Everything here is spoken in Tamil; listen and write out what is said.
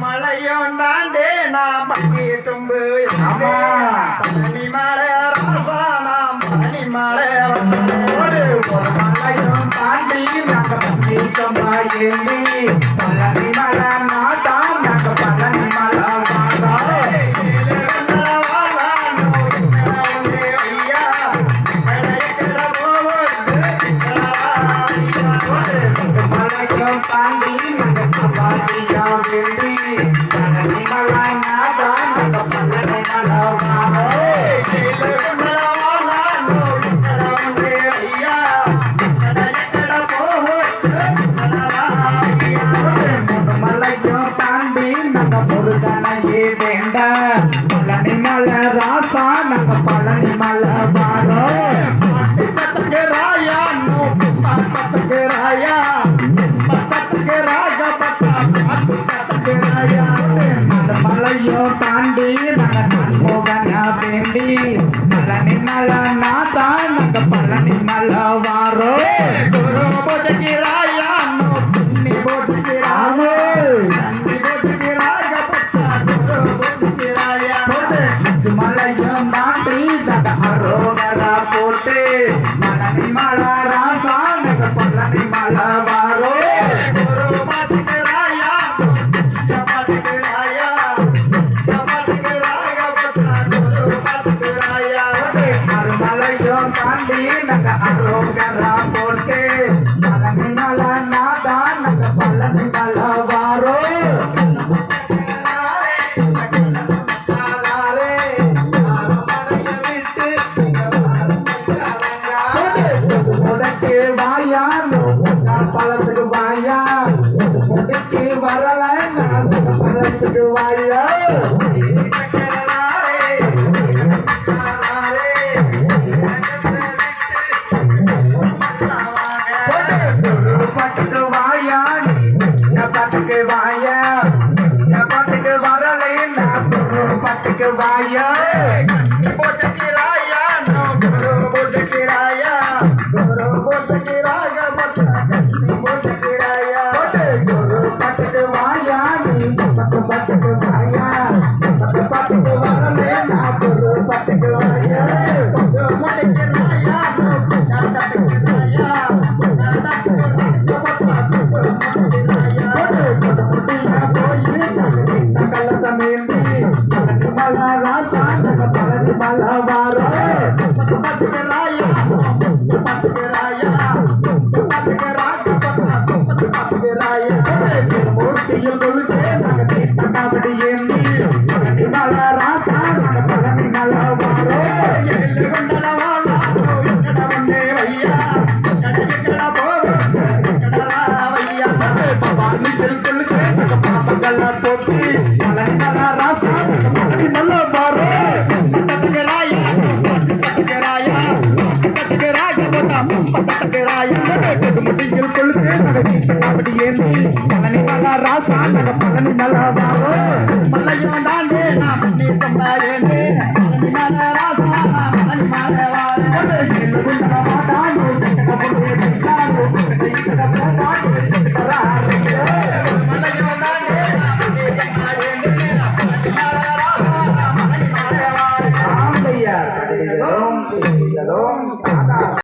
மலையும் தாண்டே நான் பட்டி தும்பு பழனி மலை ராசா நாம் பழனி மலை ஒரு மலையும் தாண்டி நாங்க பள்ளி சொம்பா ஏந்தி. பழனி மலை நாட்டாம் நாங்கள் பழனி மலை வாழ மலையும் மலையும் தாண்டி நாங்க போகன வேண்டி பழனி மலை நாத்தா நாங்க பழனி மலை வாரோம் குரு போஜகி ராயா நோ புண்ணி போஜகி குரு தாண்டி அரோகரா போட்டு பழனி மலை வாயா. உனக்கு வரல நான் பழத்துக்கு வாயா. பட்டுக்கு வாயா நான் பட்டுக்கு வாயா. நான் வரலை நான் பட்டுக்கு வாயா. போட்டு ராயா वाला राजा पगड़ी वाला वाला पट कराया पट कराया पट करा पट कराया मूर्ति गुल जे नगदी तकावड़ी एंदी वाला முடியில் கொழுச்சே நாங்க ஏந்தி பழனி ராசா பழனி